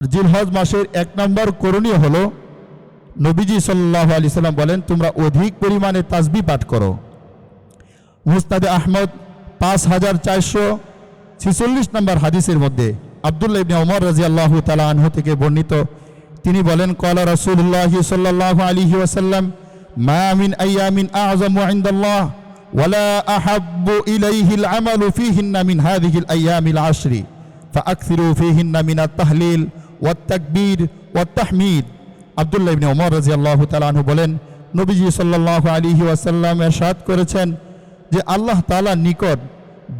জিলহজ মাসের এক নম্বর করণীয় হলো নবীজি সাল্লাহ আলি সাল্লাম বলেন তোমরা অধিক পরিমাণে তাসবি পাঠ করো মুস্তাদে আহমদ পাঁচ হাজার চারশো ছিচল্লিশ নম্বর হাদিসের মধ্যে আবদুল্লাহ ইবনে ওমর রাজি আল্লাহ তালা আনহু থেকে বর্ণিত তিনি বলেন কলা রসুল্লাহ সাল্লাহ আলিহি ওয়াসাল্লাম মা মিন আইয়ামিন আযম ইনদাল্লাহ ওয়ালা আহাব্বু ইলাইহিল আমালু ফীহিন্না মিন হাযিহিল আইয়ামিল আশরি فأكثروا فيهن من التهليل ওয়াত্তাকবীর, ওয়াত্তাহমিদ। আবদুল্লাহ ইবনে ওমর রাজি আল্লাহ তালাহু বলেন, নবীজি সাল্লাহ আলী ওয়াসাল্লাম এরশাদ করেছেন যে আল্লাহ তালার নিকট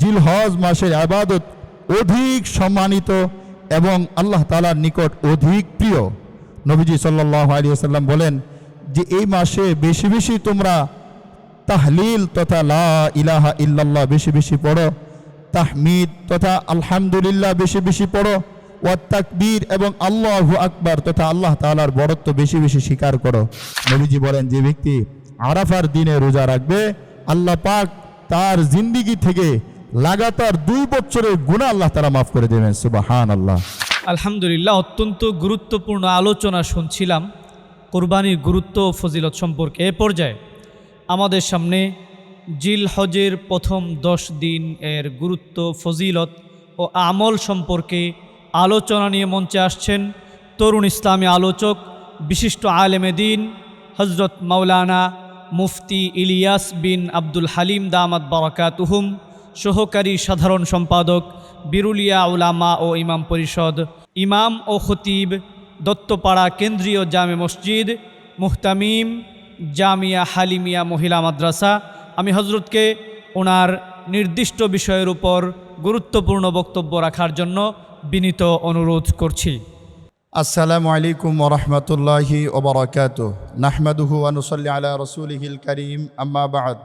জিল হজ মাসের আবাদত অধিক সম্মানিত এবং আল্লাহ তালার নিকট অধিক প্রিয়। নবীজি সাল্লাহ আলী আসাল্লাম বলেন যে এই মাসে বেশি বেশি তোমরা তাহলিল তথা লা ইলাহা ইল্লাল্লাহ বেশি বেশি পড়ো, তাহমিদ তথা আলহামদুলিল্লাহ বেশি বেশি পড়ো ওয়া তাকবীর এবং আল্লাহু আকবার তথা আল্লাহ তাআলার বড়ত্ব বেশি বেশি স্বীকার করো। নবীজি বলেন, যে ব্যক্তি আরাফার দিনে রোজা রাখবে, আল্লাহ পাক তার জিন্দিগি থেকে লাগাতার দুই বছরের গুণা আল্লাহ তাআলা মাফ করে দেবেন। সুবাহান আল্লাহ আলহামদুলিল্লাহ, অত্যন্ত গুরুত্বপূর্ণ আলোচনা শুনছিলাম কোরবানির গুরুত্ব ও ফজিলত সম্পর্কে। এ পর্যায়ে আমাদের সামনে জিল হজের প্রথম দশ দিন এর গুরুত্ব, ফজিলত ও আমল সম্পর্কে আলোচনা নিয়ে মঞ্চে আসছেন তরুণ ইসলামী আলোচক, বিশিষ্ট আলেমে দিন হজরত মাওলানা মুফতি ইলিয়াস বিন আব্দুল হালিম দামাত বারাকাতুহুম, সহকারী সাধারণ সম্পাদক, বিরুলিয়া উলামা ও ইমাম পরিষদ, ইমাম ও খতিব, দত্তপাড়া কেন্দ্রীয় জামে মসজিদ, মুহতামিম, জামিয়া হালিমিয়া মহিলা মাদ্রাসা। আমি হজরতকে ওনার নির্দিষ্ট বিষয়ের উপর গুরুত্বপূর্ণ বক্তব্য রাখার জন্য বিনীত অনুরোধ করছি আসসালামু আলাইকুম ওরহমতুল্লাহি ওবরাকাত নাহমাদুহু আনুসল্লি আলা রসুলিহিল করিম আম্মা বাদ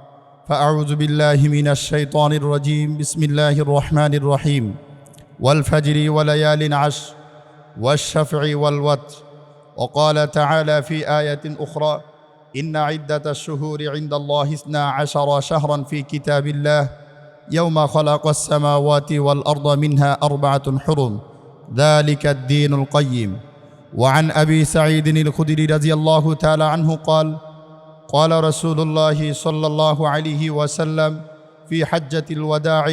فأعوذ بالله من الشيطان الرجيم بسم الله الرحمن الرحيم والفجر وليال عشر والشفع والوتر وقال تعالى في آية أخرى إن عدة الشهور عند الله اثنا عشر شهرا في كتاب الله يوم خلق السماوات والأرض منها أربعة حرم. ذلك الدين القيم. وعن أبي سعيد الخدري رضي الله تعالى عنه قال قال رسول الله صلى الله عليه وسلم في حجة الوداع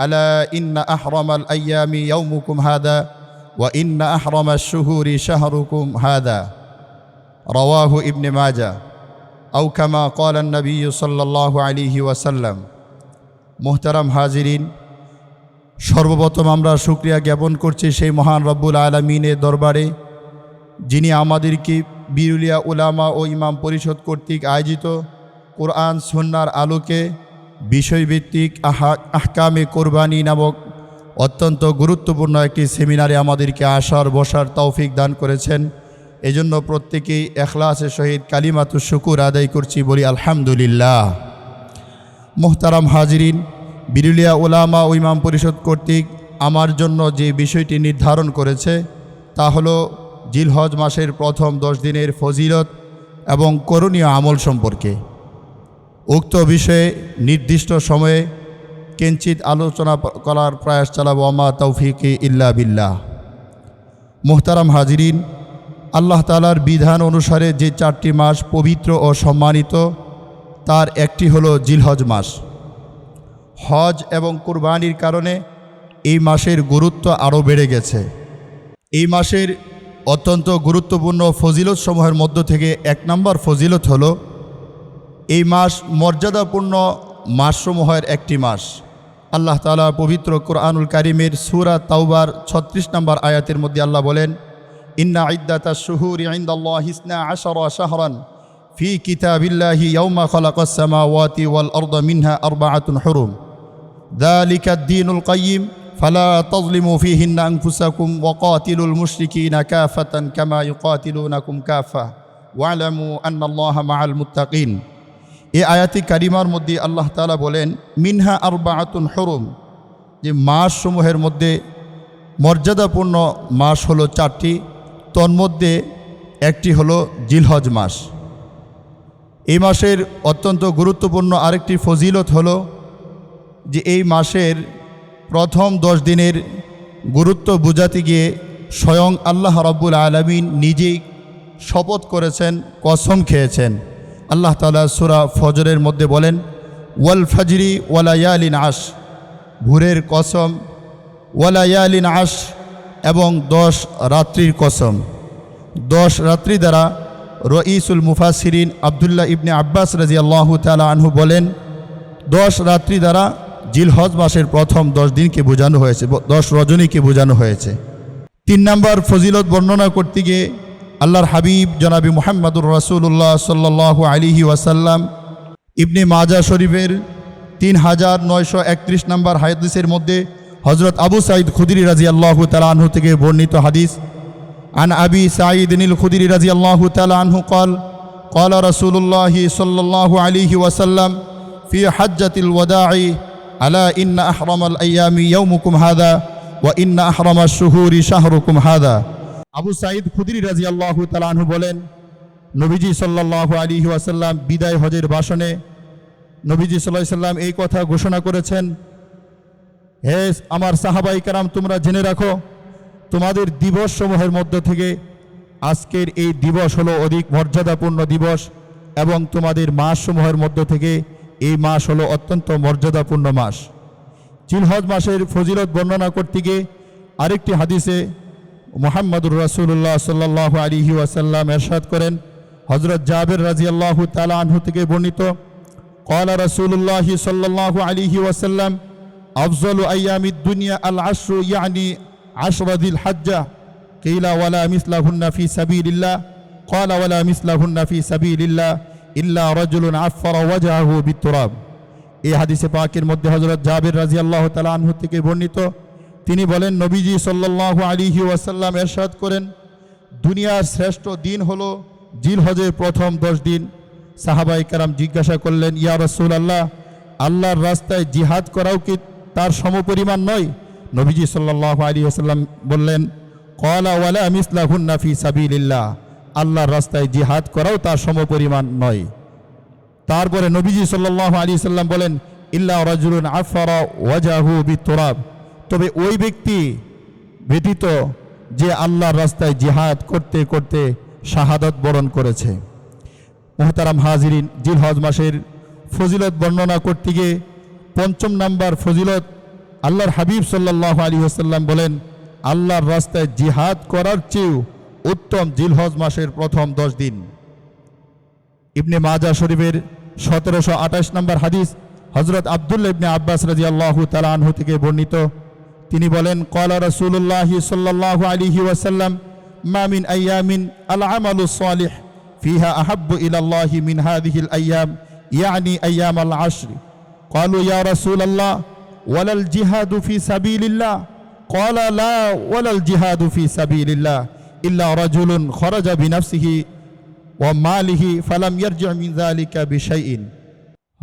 ألا إن أحرم الأيام يومكم هذا وإن أحرم الشهور شهركم هذا. رواه ابن ماجه. أو كما قال النبي صلى الله عليه وسلم মোহতারাম হাজিরিন, সর্বপ্রথম আমরা শুক্রিয়া জ্ঞাপন করছি সেই মহান রব্বুল আলমিনের দরবারে, যিনি আমাদেরকে বিরুলিয়া উলামা ও ইমাম পরিষদ কর্তৃক আয়োজিত কোরআন সন্ন্যার আলোকে বিষয়ভিত্তিক আহকামে কোরবানি নামক অত্যন্ত গুরুত্বপূর্ণ একটি সেমিনারে আমাদেরকে আসার, বসার তৌফিক দান করেছেন। এজন্য প্রত্যেকেই এখলাসের সহিত কালিমাতুর শুকুর আদায় করছি বলি আলহামদুলিল্লাহ। মোহতারাম হাজরিন, বিরুলিয়া ওলামা ও ইমাম পরিষদ কর্তৃক আমার জন্য যে বিষয়টি নির্ধারণ করেছে, তা হলো জিলহজ মাসের প্রথম দশ দিনের ফজিলত এবং করণীয় আমল সম্পর্কে। উক্ত বিষয়ে নির্দিষ্ট সময়ে কিঞ্চিত আলোচনা করার প্রয়াস চালাবো, আমা তৌফিকে ইল্লা বিল্লাহ। মোহতারাম হাজিরিন, আল্লাহ তালার বিধান অনুসারে যে চারটি মাস পবিত্র ও সম্মানিত তার একটি হলো জিলহজ মাস। হজ এবং কুরবানির কারণে এই মাসের গুরুত্ব আরও বেড়ে গেছে। এই মাসের অত্যন্ত গুরুত্বপূর্ণ ফজিলত সমূহের মধ্য থেকে এক নম্বর ফজিলত হলো, এই মাস মর্যাদাপূর্ণ মাসসমূহের একটি মাস। আল্লাহ তালা পবিত্র কোরআনুল কারিমের সুরা তাওবার ছত্রিশ নম্বর আয়াতের মধ্যে আল্লাহ বলেন, ইন্না ইদ্দাতা শুহুর ইন্দাল্লাহ হিসনা আশরা শাহরান ফি كتاب الله يوم خلق ওয়াল والأرض মিনহা أربعة حرم ذلك الدين القيم ফালা تظلموا فيهن أنفسكم وقاتلوا المشركين كافة كما يقاتلونكم كافة واعلموا أن الله مع المتقين এই আয়াতি কারিমার মধ্যে আল্লাহ তালা বলেন মিনহা আরবাআতুন হরুম যে মাস সমূহের মধ্যে মর্যাদাপূর্ণ মাস হলো চারটি তন্মধ্যে একটি হলো জিলহজ মাস এই মাসের অত্যন্ত গুরুত্বপূর্ণ আরেকটি ফজিলত হলো যে এই মাসের প্রথম দশ দিনের গুরুত্ব বোঝাতে গিয়ে স্বয়ং আল্লাহ রব্বুল আলমিন নিজেই শপথ করেছেন, কসম খেয়েছেন। আল্লাহ তালা সুরা ফজরের মধ্যে বলেন, ওয়াল ফজরি ওয়ালায়ালিন আশ। ভোরের কসম ওয়ালায়ালিন আশ, এবং দশ রাত্রির কসম। দশ রাত্রি দ্বারা রঈসুল মুফাসিরিন আবদুল্লাহ ইবনে আব্বাস রাজি আল্লাহ তালা আনহু বলেন, দশ রাত্রি দ্বারা জিলহজ মাসের প্রথম দশ দিনকে বোঝানো হয়েছে, দশ রজনীকে বোঝানো হয়েছে। তিন নম্বর ফজিলত বর্ণনা করতে গিয়ে আল্লাহর হাবিব জনাবি মোহাম্মদুর রসুল্লাহ সাল্লাহ আলিহি ওয়াসাল্লাম ইবনে মাজা শরীফের তিন হাজার নয়শো একত্রিশ নম্বর হাদিসের মধ্যে হজরত আবু সাইদ খুদিরি রাজি আল্লাহ তালা আনহু থেকে বর্ণিত হাদিস عن أبي سعيد الخدري رضي الله تعالى عنه قال قال رسول الله صلى الله عليه وسلم في حجة الوداع ألا إن أحرم الأيام يومكم هذا وإن أحرم الشهور شهركم هذا আবু সাইদ খুদরি রাজি আল্লাহ তালাহু বলেন নবীজি সাল্লাহ আলী ওয়াসাল্লাম বিদায় হজের ভাষণে নবীজি সাল্লাহ সাল্লাম এই কথা ঘোষণা করেছেন হে আমার সাহাবাই কারাম তোমরা জেনে রাখো তোমাদের দিবস সমূহের মধ্য থেকে আজকের এই দিবস হলো অধিক মর্যাদাপূর্ণ দিবস এবং তোমাদের মাসসমূহের মধ্য থেকে এই মাস হলো অত্যন্ত মর্যাদাপূর্ণ মাস। জিলহজ মাসের ফজিলত বর্ণনা করতে গিয়ে আরেকটি হাদিসে মোহাম্মদুর রাসুল্লাহ সাল্লাহ আলিহি ওয়াসাল্লাম এরশাদ করেন হজরত জাবের রাজি আল্লাহ তালা আনহু থেকে বর্ণিত কলা রাসুল্লাহি সাল্লাহ আলিহি ওয়াসাল্লাম, আফজল আয়ামি দুনিয়া আল আশ্রু ইয়ানি আশরাদিল হাজ্জা কেইলা ওয়ালা মিসলাহুন্না ফি সাবিলিল্লাহ, ক্বালা ওয়ালা মিসলাহুন্না ফি সাবিলিল্লাহ, ইল্লা রাজুলুন আফফারা ওয়াজহাহু বিতুরাব। এই হাদিসে পাকের মধ্যে হযরত জাবির রাদিয়াল্লাহু তাআলা আনহু থেকে বর্ণিত, তিনি বলেন, নবীজি সাল্লাল্লাহু আলাইহি ওয়াসাল্লাম এরশাদ করেন, দুনিয়ার শ্রেষ্ঠ দিন হল জিল হজের প্রথম দশ দিন। সাহাবাই কারাম জিজ্ঞাসা করলেন, ইয়া রসুল আল্লাহ আল্লাহর রাস্তায় জিহাদ করাও কি তার সমপরিমাণ নয়? নবীজি সাল্লাহ আলী আসাল্লাম বললেন কলা ওয়ালা মিসলাহুন নাফি সাবিল্লাহ আল্লাহর রাস্তায় জিহাদ করাও তার সমপরিমাণ নয়। তারপরে নবীজি সাল্লাহ আলী সাল্লাম বলেন, ইল্লা রাজুলুন আফারা ওয়াজাহু বি তোরাব তবে ওই ব্যক্তি ব্যতীত যে আল্লাহর রাস্তায় জিহাদ করতে করতে শাহাদত বরণ করেছে। মোহতারাম হাজিরিন জিলহজ মাসের ফজিলত বর্ণনা করতে গিয়ে পঞ্চম নাম্বার ফজিলত আল্লাহর হাবিব সাল্লাহ আলী আসাল্লাম বলেন আল্লাহর রাস্তায় জিহাদ করার চেয়েও উত্তম জিলহজ মাসের প্রথম দশ দিন ইবনে মাজা শরীফের সতেরোশো আঠাশ নম্বর হাদিস হজরত আবদুল্লা ইবনে আব্বাস রাজি আল্লাহ তালাহু থেকে বর্ণিত তিনি বলেন কলা রসুল্লাহ সাল্লাহ আলিহি ওয়াসাল্লাম মামিন আয়ামিন আল আমালু সালিহ ফিহা আহাব্বু ইলাল্লাহি মিন হাদিহিল আয়াম ইয়ানি আয়াম আল আশরি قالوا يا رسول الله ওয়ালাল জিহাদু ফি সাবিলিল্লাহ। ক্বালা লা ওয়ালাল জিহাদু ফি সাবিলিল্লাহ। ইল্লা রাজুলুন খরাজা বিনাফসিহি ওয়া মালিহি ফালাম ইয়ারজিউ মিন যালিকা বিশাইইন।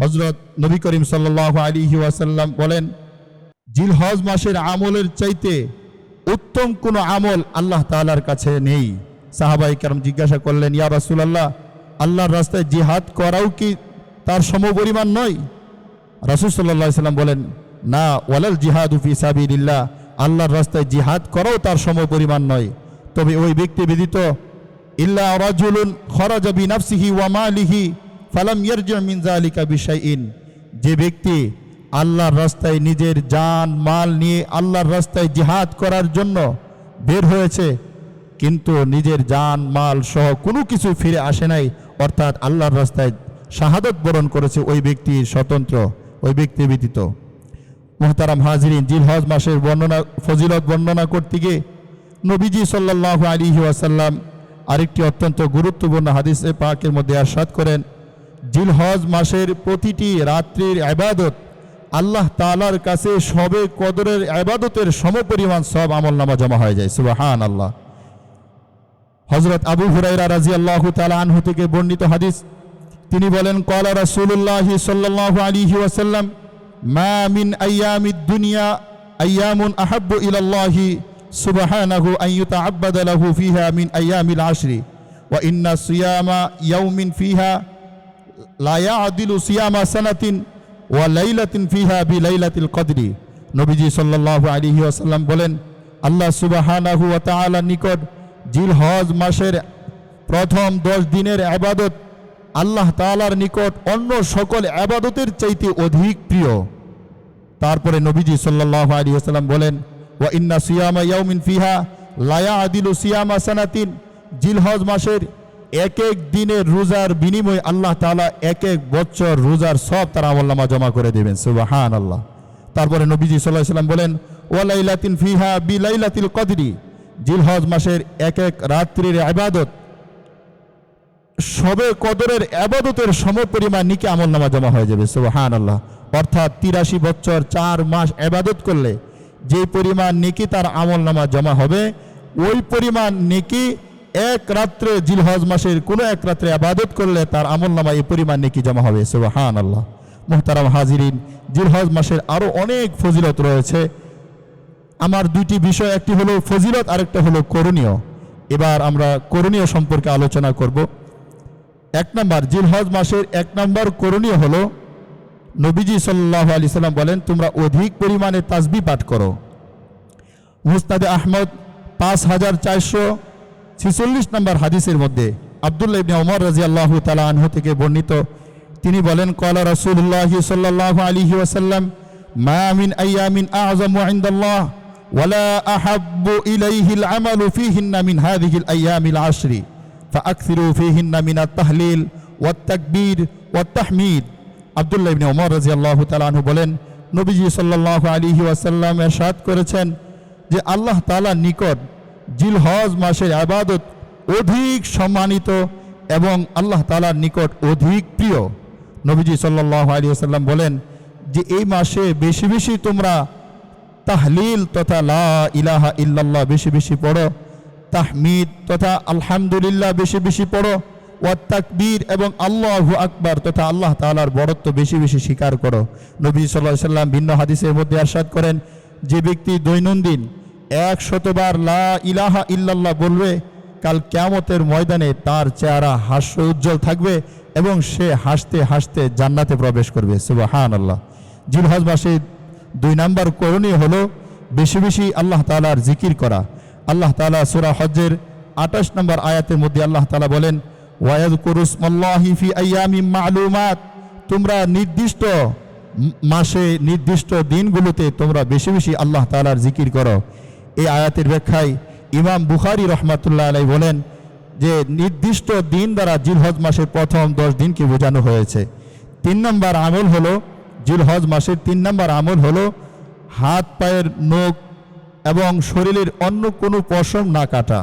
হযরত নবী করিম সাল্লাল্লাহু আলাইহি ওয়াসাল্লাম বলেন, জিলহজ মাসের আমলের চাইতে উত্তম কোনো আমল আল্লাহ তাআলার কাছে নেই। সাহাবাই কেরাম জিজ্ঞাসা করলেন, ইয়া রাসূলুল্লাহ, আল্লাহর রাস্তায় জিহাদ করাও কি তার সমপরিমাণ নয়? রাসূল সাল্লাল্লাহু আলাইহি সাল্লাম বলেন না, ওয়ালাল জিহাদু ফি সাবিলিল্লাহ, আল্লাহর রাস্তায় জিহাদ করাও তার সমপরিমাণ নয়। তবে ওই ব্যক্তি ব্যতীত, ইল্লা রাজুলুন খরাজা বিনাফসিহি ওয়া মালিহি ফালাম ইয়ারজি মিন যালিকা বিশাইইন। যে ব্যক্তি আল্লাহর রাস্তায় নিজের জান, মাল নিয়ে আল্লাহর রাস্তায় জিহাদ করার জন্য বের হয়েছে, কিন্তু নিজের জান, মাল সহ কোনো কিছু ফিরে আসে নাই, অর্থাৎ আল্লাহর রাস্তায় শাহাদত বরণ করেছে ওই ব্যক্তির স্বতন্ত্র, ওই ব্যক্তি ব্যতীত। মোহতারাম হাজিরিন, জিলহজ মাসের বর্ণনা, ফজিলত বর্ণনা করতে গিয়ে নবীজি সাল্লাহ আলী ওয়াসাল্লাম আরেকটি অত্যন্ত গুরুত্বপূর্ণ হাদিসে পাকের মধ্যে আরশাদ করেন, জিলহজ মাসের প্রতিটি রাত্রির আবাদত আল্লাহ তালার কাছে সবে কদরের আবাদতের সমপরিমাণ সব আমল নামা জমা হয়ে যায় সুবাহান আল্লাহ হজরত আবু হুরাইরা রাজি আল্লাহ তালা আনহু থেকে বর্ণিত হাদিস, তিনি বলেন কলা রাসূলুল্লাহ সাল্লাল্লাহু আলাইহি ওয়াসাল্লাম মা মিন আইয়ামিদ দুনিয়া আইয়ামুন আহাব্বু ইলাল্লাহি সুবহানাহু আন ইউতাআব্বাদা লাহু ফিহা মিন আইয়ামিল আশরি। ওয়া ইন্না সিয়ামা ইয়াউমিন ফিহা লা ইয়াদিলু সিয়ামা সানাতিন ওয়া লাইলাতিন ফিহা বিলাইলাতিল কদরি। নবীজি সাল্লাল্লাহু আলাইহি ওয়াসাল্লাম বলেন, আল্লাহ সুবাহানাহু ওয়া তাআলার নিকট জিল হজ মাসের প্রথম দশ দিনের আবাদত আল্লাহ তাআলার নিকট অন্য সকল আবাদতের চাইতে অধিক প্রিয়। তারপরে নবীজি সাল্লাল্লাহু আলাইহি ওয়াসাল্লাম বলেন, ওয়া ইন্না সিয়ামা ইয়াউমিন ফিহা লায়া আদিলু সিয়ামা সানাতিন। জিলহজ মাসের এক এক দিনের রোজার বিনিময়ে আল্লাহ তাআলা এক এক বছর রোজার সব তারা আমলনামা জমা করে দেবেন। সুবাহান আল্লাহ তারপরে নবীজি সাল্লাহ সাল্লাম বলেন, ওয়া লাইলাতিন ফিহা বি লাইলাতিল কদরি। জিলহজ মাসের এক এক রাত্রির আবাদত সবে কদরের আবাদতের সমপরিমাণ নিকে আমল নামা জমা হয়ে যাবে সুবাহান আল্লাহ অর্থাৎ তিরাশি বছর, চার মাস আবাদত করলে যে পরিমাণ নেকি তার আমল নামা জমা হবে, ওই পরিমাণ নেকি এক রাত্রে জিলহজ মাসের কোনো এক রাত্রে আবাদত করলে তার আমল নামা এই পরিমাণ নেকি জমা হবে সুবাহান আল্লাহ মুহতারাম হাজিরিন, জিলহজ মাসের আরও অনেক ফজিলত রয়েছে। আমার দুইটি বিষয়, একটি হলো ফজিলত, আরেকটা হলো করণীয়। এবার আমরা করণীয় সম্পর্কে আলোচনা করব। এক নম্বর, জিলহজ মাসের এক নম্বর করণীয় হল, নবীজি সাল্লাহ আলি সাল্লাম বলেন, তোমরা অধিক পরিমাণে তাজবি পাঠ করো। মুস্তাদে আহমদ পাঁচ হাজার চারশো ছিচল্লিশ নম্বর হাদিসের মধ্যে আবদুল্লাহ ইবনে ওমর রাজি আল্লাহ তালা আনহু থেকে বর্ণিত, তিনি বলেন কলা রসুল্লাহ সাল্লাহ আলিহি ওয়াসাল্লাম, মা মিন আইয়ামিন আযম ইনদাল্লাহ, ওয়ালা আহাব্বু ইলাইহিল আমালু ফীহিন্না মিন হাযিহিল আইয়ামিল আশরি। فأكثروا فيهن من التهليل والتكبير والتحميد আব্দুল্লাহ ইবনে ওমর রাদিয়াল্লাহু তাআলা আনহু বলেন নবীজি সাল্লাল্লাহু আলাইহি ওয়াসাল্লাম ارشاد করেছেন যে আল্লাহ তাআলার নিকট জিলহজ মাসের ইবাদত অধিক সম্মানিত এবং আল্লাহ তাআলার নিকট অধিক প্রিয় নবীজি সাল্লাল্লাহু আলাইহি ওয়াসাল্লাম বলেন যে এই মাসে বেশি বেশি তোমরা তাহলিল তথা লা ইলাহা ইল্লাল্লাহ বেশি বেশি পড়ো তাহমিদ তথা আলহামদুলিল্লাহ বেশি বেশি পড়ো, ওয়া তাকবীর এবং আল্লাহু আকবার তথা আল্লাহ তাআলার বড়ত্ব বেশি বেশি স্বীকার করো। নবী আলাইহি সাল্লাম ভিন্ন হাদিসের মধ্যে আরশাদ করেন, যে ব্যক্তি দৈনন্দিন এক শতবার লা ইলাহা ইল্লাল্লাহ বলবে, কাল কিয়ামতের ময়দানে তার চেহারা হাস্য উজ্জ্বল থাকবে এবং সে হাসতে হাসতে জান্নাতে প্রবেশ করবে। সুবহানাল্লাহ। জিলহজ মাসে দুই নাম্বার করণীয় হলো, বেশি বেশি আল্লাহ তাআলার জিকির করা। আল্লাহ তালা সূরা হজ্জের আঠাশ নম্বর আয়াতের মধ্যে আল্লাহ তালা বলেন ওয়াদ কুরুসমাল্লাহি ফি আইয়ামিম মালুমাত তোমরা নির্দিষ্ট মাসে নির্দিষ্ট দিনগুলোতে তোমরা বেশি বেশি আল্লাহ তালার জিকির করো। এই আয়াতের ব্যাখ্যায় ইমাম বুখারি রহমাতুল্লাহ আলাই বলেন যে, নির্দিষ্ট দিন দ্বারা জিলহজ মাসের প্রথম দশ দিনকে বোঝানো হয়েছে। তিন নম্বর আমল হলো, জিলহজ মাসের তিন নম্বর আমল হলো হাত পায়ের নখ এবং শরীরের অন্য কোনো পশম না কাটা।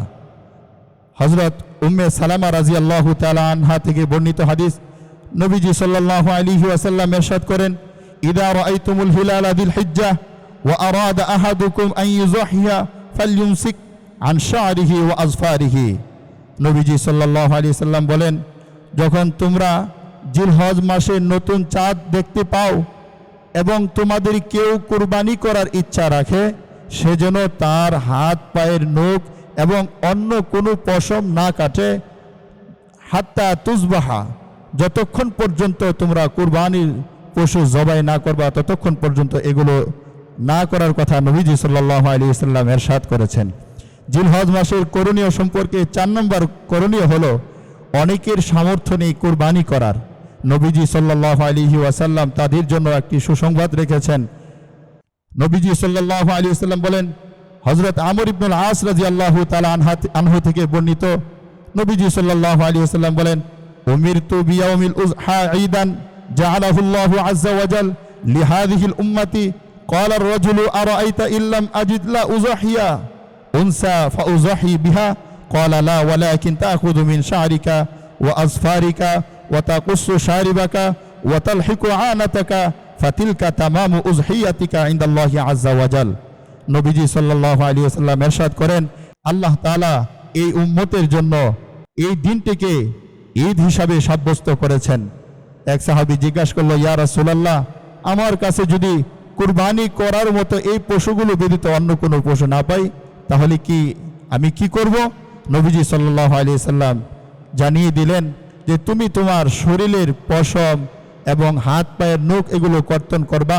হজরত উম্মে সালামা রাজি আল্লাহ আনহা থেকে বর্ণিত হাদিস নবীজি সাল্লাহ আলিহি ওয়াসাল্লাম এরশাদ করেন, ইদা রাআইতুমুল হিলাল আদিল হিজ্জাহ ওয়া আরাদা আহাদুকুম আন ইউযাহিয়া ফালইউমসিক আন শা'রিহি ওয়া আজফারিহি নবীজি সাল্লাল্লাহু আলাইহি সাল্লাম বলেন, যখন তোমরা জিলহজ মাসের নতুন চাঁদ দেখতে পাও এবং তোমাদের কেউ কুরবানি করার ইচ্ছা রাখে সেজন্য তার হাত পায়ের নখ এবং অন্য কোনো পশম না কাটে। হাত্তা তুজবাহা, যতক্ষণ পর্যন্ত তোমরা কুরবানির পশু জবাই না করবা, ততক্ষণ পর্যন্ত এগুলো না করার কথা নবীজি সাল্লাহ আলী সাল্লাম এরশাদ করেছেন। জিলহজ মাসের করণীয় সম্পর্কে চার নম্বর করণীয় হলো অনেকের সামর্থ্য নেই কুরবানি করার। নবীজি সাল্লাহ আলিহি ওয়াসাল্লাম তাদের জন্য একটি সুসংবাদ রেখেছেন। নবীজি সাল্লাহ আলী সাল্লাম বলেন হজরত আমর ইবনুল আস রাজি আল্লাহ তালা আনহু থেকে বর্ণিত নবীজি সাল্লাহ আলী সাল্লাম বলেন উমির তু বিয়াউমিল উজহা ঈদান জাআলাহুল্লাহু আজ্জা ওয়াজাল লিহাদিহিল উম্মতি قال الرجل أرأيت إن لم أجد لا أزحيا أنثى فأزحي بها قال لا ولكن تأخذ من شعرك وأظفارك وتقص شاربك وتلحق عانتك ফাতিলকা তামাম উজহিয়াতিকা ইন্দাল্লাহ আজ্জা আজাল নবীজি সাল্লাহ আলী আসাল্লাম এরশাদ করেন, আল্লাহ তালা এই উম্মতের জন্য এই দিনটিকে ঈদ হিসাবে সাব্যস্ত করেছেন। এক সাহাবি জিজ্ঞাসা করল ইয়ারা রাসুলাল্লাহ, আমার কাছে যদি কুরবানি করার মতো এই পশুগুলো ব্যতীত অন্য কোনো পশু না পাই, তাহলে কি আমি কি করব? নবীজি সাল্লাহ আলিয়া সাল্লাম জানিয়ে দিলেন যে, তুমি তোমার শরীরের পশম এবং হাত, পায়ের নখ এগুলো কর্তন করবা।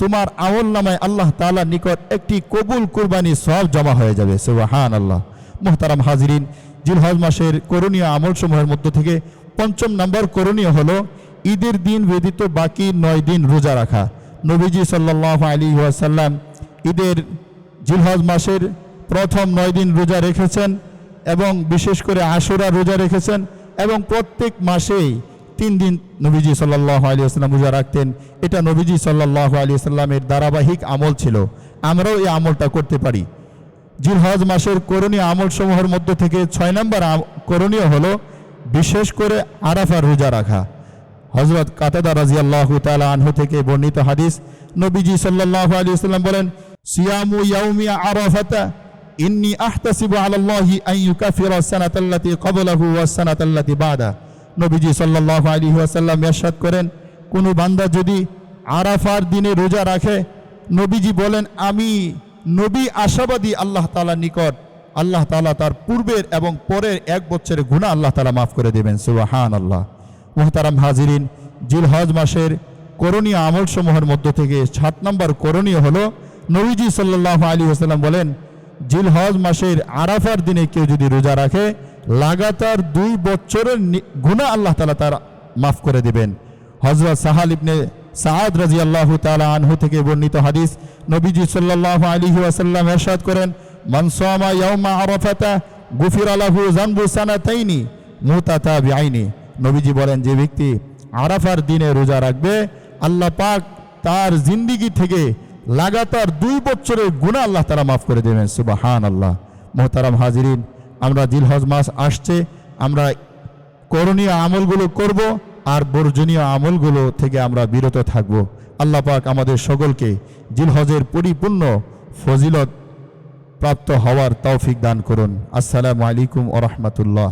তোমার আমল নামায় আল্লাহ তাআলার নিকট একটি কবুল কুরবানি সব জমা হয়ে যাবে। সুবাহান আল্লাহ মোহতারাম হাজিরিন, জিলহজ মাসের করণীয় আমলসমূহের মধ্য থেকে পঞ্চম নম্বর করণীয় হলো ঈদের দিন ব্যতীত বাকি নয় দিন রোজা রাখা। নবীজি সাল্লাহ আলী ওয়াসাল্লাম ঈদের জিলহজ মাসের প্রথম নয় দিন রোজা রেখেছেন এবং বিশেষ করে আশুরা রোজা রেখেছেন এবং প্রত্যেক মাসেই তিন দিন নবীজি সাল্লাহ আলী আসসালাম রোজা রাখতেন। এটা নবীজি সাল্লাহ আলী আসসালামের ধারাবাহিক আমল ছিল। আমরাও এই আমলটা করতে পারি। জিলহজ মাসের করণীয় আমলসমূহের মধ্যে থেকে ছয় নম্বর করণীয় হলো বিশেষ করে আরাফার রোজা রাখা। হজরত কাতাদা রাজিয়াল্লাহ তালা আনহু থেকে বর্ণিত হাদিস, নবীজি সাল্লাহ আলী সাল্লাম বলেন, সিয়ামু ইয়াউমিয়া আরাফাতা, ইন্নি আহতাসিবু আলাল্লাহি আন সানাতাল্লাতি ক্বাবলাহু ওয়াস সানাতাল্লাতি বাদা। নবীজি সাল্লাল্লাহু আলাইহি ওয়াসাল্লাম ইরশাদ করেন, কোনো বান্দা যদি আরাফার দিনে রোজা রাখে, নবীজি বলেন, আমি নবী আশাবাদী আল্লাহ তাআলার নিকট, আল্লাহ তাআলা তার পূর্বের এবং পরের এক বছরের গুনাহ আল্লাহ তালা মাফ করে দেবেন। সুবহানাল্লাহ। মুহতারাম হাজিরিন, জিলহজ মাসের করণীয় আমলসমূহের মধ্য থেকে সাত নম্বর করণীয় হলো, নবীজি সাল্লাহ আলী হাসাল্লাম বলেন, জিলহজ মাসের আরাফার দিনে কেউ যদি রোজা রাখে লাগাতার দুই বছরের গুনাহ আল্লাহ তালা তার মাফ করে দেবেন। হজরত সাহাল ইবনে সাদ রাজি আল্লাহ তালা আনহু থেকে বর্ণিত হাদিস, নবীজি সাল্লাহ আলী ওয়াসাল্লাম এরশাদ করেন মনসামা ইয়াউমা আরাফাতা গুফির আলাহু জানবু সানাতাইনি মুতাতা বিআইনি নবীজি বলেন, যে ব্যক্তি আরাফার দিনে রোজা রাখবে, আল্লাহ পাক তার জিন্দিগি থেকে লাগাতার দুই বছরের গুণা আল্লাহ তারা মাফ করে দেবেন। সুবাহান আল্লাহ মোহতারাম হাজিরিন আমরা জিলহজ মাস আসছে, আমরা করণীয় আমলগুলো করব আর বর্জনীয় আমলগুলো থেকে আমরা বিরত থাকব। আল্লাহ পাক আমাদের সকলকে জিলহজের পরিপূর্ণ ফজিলত প্রাপ্ত হওয়ার তৌফিক দান করুন। আসসালামু আলাইকুম ওরহমতুল্লাহ